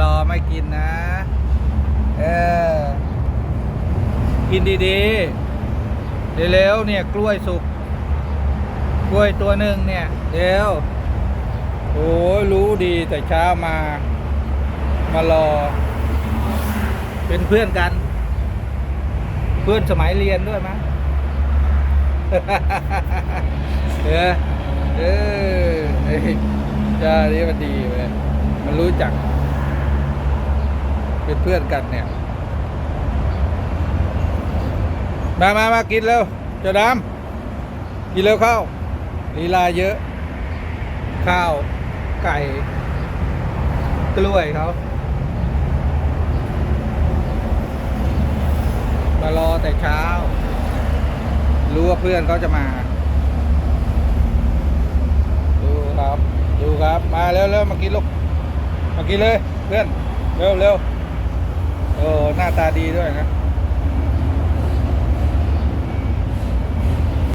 รอไม่กินนะ เออ กินดีๆเร็วๆเนี่ย กล้วยสุก กล้วยตัวหนึ่งเนี่ยเร็วโอ้ยรู้ดีแต่เช้ามามารอ เป็นเพื่อนกัน เพื่อนสมัยเรียนด้วยมั้ยเออเออเอ้ยจ้านี่มันดีเลยมันรู้จัก เป็นเพื่อนกันเนี่ย มามามากินเร็วเจ้าดำกินเร็วข้าวลีลาเยอะ ข้าว ไก่ กล้วยเขามารอแต่เช้า รู้ว่าเพื่อนเขาจะมา ดูครับ ดูครับ มาเร็วเร็วมากินลูก มากินเลย เพื่อน เร็ว เร็วโอ้หน้าตาดีด้วยนะ